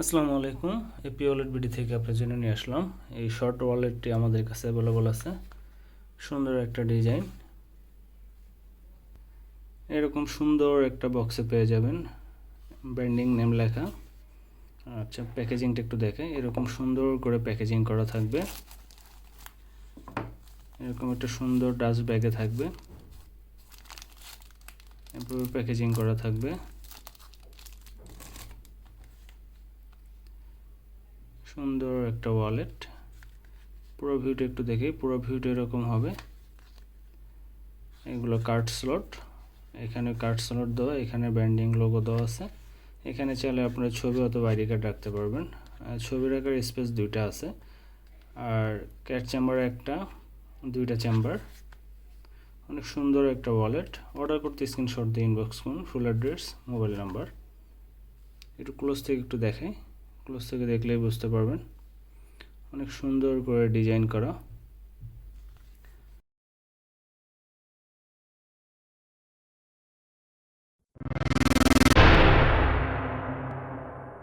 আসসালামু আলাইকুম। AP wallet BD থেকে আপনার জন্য নিয়ে আসলাম। এই শর্ট ওয়ালেটটি আমাদের কাছে অ্যাভেলেবল আছে। সুন্দর একটা ডিজাইন। এরকম সুন্দর একটা বক্সে পেয়ে যাবেন। ব্র্যান্ডিং নেম লেখা। আচ্ছা প্যাকেজিংটা একটু দেখে। এরকম সুন্দর করে প্যাকেজিং করা থাকবে। এরকম একটা সুন্দর ডাস্ট ব্যাগে থাকবে। এরপর প্যাকেজিং করা থাকবে। সুন্দর একটা ওয়ালেট পুরো ভিউটা একটু দেখি পুরো ভিউটা এরকম হবে। এগুলো কার্ড স্লট এখানে কার্ড স্লট দেওয়া, এখানে ব্যান্ডিং লোগো দেওয়া আছে। এখানে চাইলে আপনারা ছবি অথবা আইডি কার্ড রাখতে পারবেন। ছবি রাখার স্পেস দুইটা আছে। আর ক্যাট চেম্বার একটা, দুইটা চেম্বার অনেক সুন্দর একটা ওয়ালেট অর্ডার করতে স্ক্রিনশট দিয়ে ইনবক্স করুন। ফুল অ্যাড্রেস মোবাইল নাম্বার একটু ক্লোজ থেকে একটু দেখাই। ক্লোজ থেকে দেখলেই বুঝতে পারবেন। অনেক সুন্দর করে ডিজাইন করা।